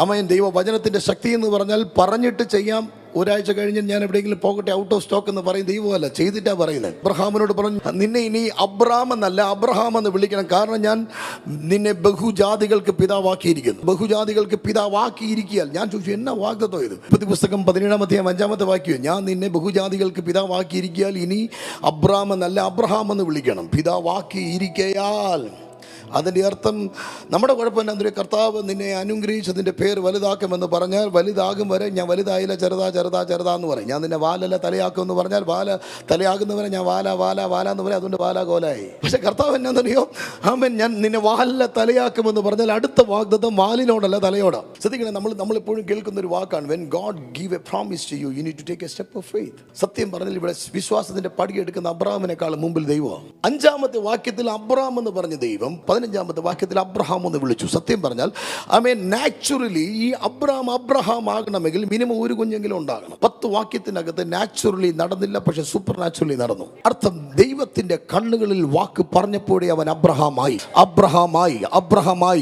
അമ്മയൻ ദൈവ വചനത്തിന്റെ ശക്തി എന്ന് പറഞ്ഞാൽ പറഞ്ഞിട്ട് ചെയ്യാം. ഒരാഴ്ച കഴിഞ്ഞ് ഞാൻ എവിടെയെങ്കിലും പോകട്ടെ ഔട്ട് ഓഫ് സ്റ്റോക്ക് എന്ന് പറയും. ദൈവമല്ല ചെയ്തിട്ടാ പറയുന്നത്. അബ്രഹാമിനോട് പറഞ്ഞു നിന്നെ ഇനി അബ്രഹാം എന്നല്ല അബ്രഹാം എന്ന് വിളിക്കണം. കാരണം ഞാൻ നിന്നെ ബഹുജാതികൾക്ക് പിതാവാക്കിയിരിക്കുന്നു. ബഹുജാതികൾക്ക് പിതാവാക്കിയിരിക്കിയാൽ ഞാൻ ചോദിച്ചു എന്നാ വാഗ്ദത്തോ ഇത്? പുതിയ പുസ്തകം പതിനേഴാമത്തെ അഞ്ചാമത്തെ വാക്യം ഞാൻ നിന്നെ ബഹുജാതികൾക്ക് പിതാവാക്കിയിരിക്കിയാൽ ഇനി അബ്രഹാം എന്നല്ല അബ്രഹാം എന്ന് വിളിക്കണം. പിതാവാക്കിയിരിക്കയാൽ. അതിന്റെ അർത്ഥം നമ്മുടെ കുഴപ്പം എന്നാ കർത്താവ് നിന്നെ അനുഗ്രഹിച്ചതിന്റെ പേര് വലുതാക്കുമെന്ന് പറഞ്ഞാൽ വലുതാകും വരെ ഞാൻ വലുതായില്ല ചെറുതാ ചെറുതാ ചെറുതാ എന്ന് പറയും. ഞാൻ നിന്നെ വാലല്ല തലയാക്കും എന്ന് പറഞ്ഞാൽ വാല തലയാകുന്നവരെ ഞാൻ വാല വാല വാല എന്ന് പറയും. അതുകൊണ്ട് വാല കോലായി. പക്ഷെ കർത്താവ് എന്നാന്നറിയോ ആമൻ ഞാൻ നിന്നെ വാലല്ല തലയാക്കുമെന്ന് പറഞ്ഞാൽ അടുത്ത വാഗ്ദത്തം വാലിനോടല്ല തലയോടാ. ശ്രദ്ധിക്കണം നമ്മൾ നമ്മളിപ്പോഴും കേൾക്കുന്ന ഒരു വാക്കാണ്. When God give a promise to you you need to take a step of faith സത്യം പറഞ്ഞാൽ ഇവിടെ വിശ്വാസത്തിന്റെ പടിയെടുക്കുന്ന അബ്രഹാമിനേക്കാൾ മുമ്പിൽ ദൈവമാണ്. അഞ്ചാമത്തെ വാക്യത്തിൽ അബ്രാം എന്ന് പറഞ്ഞ ദൈവം പതിനഞ്ചാമത്തെ വാക്യത്തിൽ അബ്രഹാം എന്ന് വിളിച്ചു. സത്യം പറഞ്ഞാൽ ഐ മീൻ നാച്ചുറലി ഈ അബ്രഹാം അബ്രഹാം ആകണമെങ്കിൽ മിനിമം ഒരു കുഞ്ഞെങ്കിലും ഉണ്ടാകണം. പത്ത് വാക്യത്തിനകത്ത് നാച്ചുറലി നടന്നില്ല പക്ഷെ സൂപ്പർ നാച്ചുറലി നടന്നു. അർത്ഥം ദൈവത്തിന്റെ കണ്ണുകളിൽ വാക്ക് പറഞ്ഞപ്പോഴേ അവൻ അബ്രഹാമായി. അബ്രഹാമായി അബ്രഹാമായി.